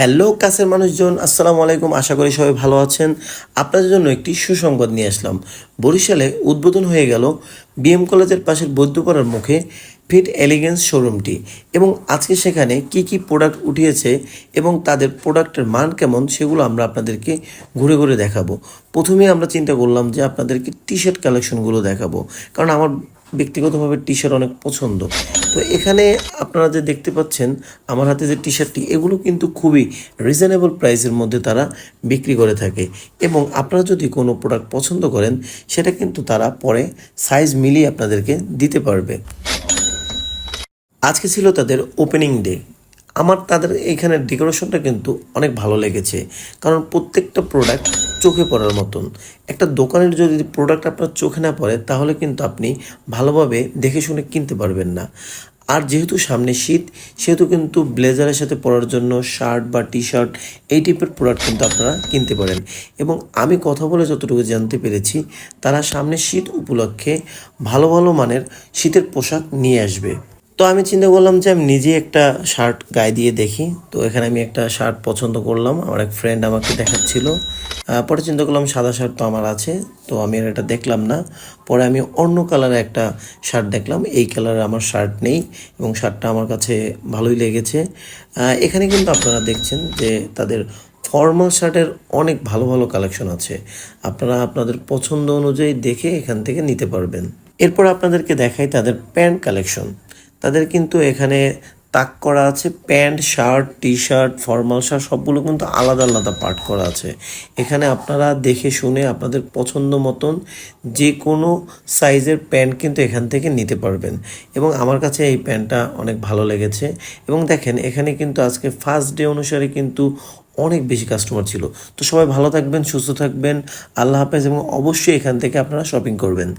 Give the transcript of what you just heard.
Hello, কাছের মানুষজন, আসসালামু আলাইকুম। আশা করি সবাই ভালো আছেন। আপনাদের জন্য একটি সুসংবাদ নিয়ে আসলাম। বরিশালে উদ্বোধন হয়ে গেল বিএম কলেজের পাশের বৈদ্যপাড়ার মুখে ফিট এলিগেন্স শোরুমটি এবং আজকে সেখানে কি কি প্রোডাক্ট উঠিয়েছে এবং তাদের প্রোডাক্টের মান কেমন সেগুলো আমরা আপনাদেরকে ঘুরে ঘুরে দেখাবো। প্রথমেই আমরা চিন্তা করলাম যে আপনাদেরকে টি শার্ট কালেকশনগুলো দেখাবো। কারণ আমার ব্যক্তিগতভাবে টি শার্ট অনেক পছন্দ। তো এখানে আপনারা যে দেখতে পাচ্ছেন, আমার হাতে যে টি শার্টটি এগুলো কিন্তু খুবই রিজনেবল প্রাইসের মধ্যে তারা বিক্রি করে থাকে। এবং আপনারা যদি কোনো প্রোডাক্ট পছন্দ করেন, সেটা কিন্তু তারা পরে সাইজ মিলিয়ে আপনাদেরকে দিতে পারবে। আজকে ছিল তাদের ওপেনিং ডে আমার তাদের এখানে ডেকোরেশনটা কিন্তু অনেক ভালো লেগেছে। কারণ প্রত্যেকটা প্রোডাক্ট চোখে পড়ার মতন। একটা দোকানের যদি প্রোডাক্ট আপনার চোখে না পড়ে, তাহলে কিন্তু আপনি ভালোভাবে দেখে শুনে কিনতে পারবেন না। আর যেহেতু সামনে শীত, সেহেতু কিন্তু ব্লেজারের সাথে পরার জন্য শার্ট বা টি শার্ট এই টাইপের প্রোডাক্ট কিন্তু আপনারা কিনতে পারেন। এবং আমি কথা বলে যতটুকু জানতে পেরেছি, তারা সামনে শীত উপলক্ষে ভালো ভালো মানের শীতের পোশাক নিয়ে আসবে। তো আমি চিন্তা করলাম যে আমি নিজে একটা শার্ট গায়ে দিয়ে দেখি। তো এখানে আমি একটা শার্ট পছন্দ করলাম। আমার এক ফ্রেন্ড আমাকে দেখাচ্ছিল। পরে চিন্তা করলাম সাদা শার্ট তো আমার আছে। তো আমি আর এটা দেখলাম না। পরে আমি অন্য কালারের একটা শার্ট দেখলাম। এই কালারের আমার শার্ট নেই এবং শার্টটা আমার কাছে ভালোই লেগেছে। এখানে কিন্তু আপনারা দেখছেন যে তাদের ফর্মাল শার্টের অনেক ভালো ভালো কালেকশন আছে। আপনারা আপনাদের পছন্দ অনুযায়ী দেখে এখান থেকে নিতে পারবেন। এরপর আপনাদেরকে দেখাই তাদের প্যান্ট কালেকশন তাদের কিন্তু এখানে তাক করা আছে, pant, shirt T shirt formal shirt, সবগুলো কিন্তু আলাদা আলাদা পার্ট করা আছে। এখানে আপনারা দেখে শুনে আপনাদের পছন্দ মতন যে কোনো সাইজের প্যান্ট কিন্তু এখান থেকে নিতে পারবেন। এবং আমার কাছে এই প্যান্টটা অনেক ভালো লেগেছে। এবং দেখেন, এখানে কিন্তু আজকে ফার্স্ট ডে অনুসারে কিন্তু অনেক বেশি কাস্টমার ছিল। তো সবাই ভালো থাকবেন, সুস্থ থাকবেন, আল্লাহ হাফেজ, এবং অবশ্যই এখান থেকে আপনারা শপিং করবেন।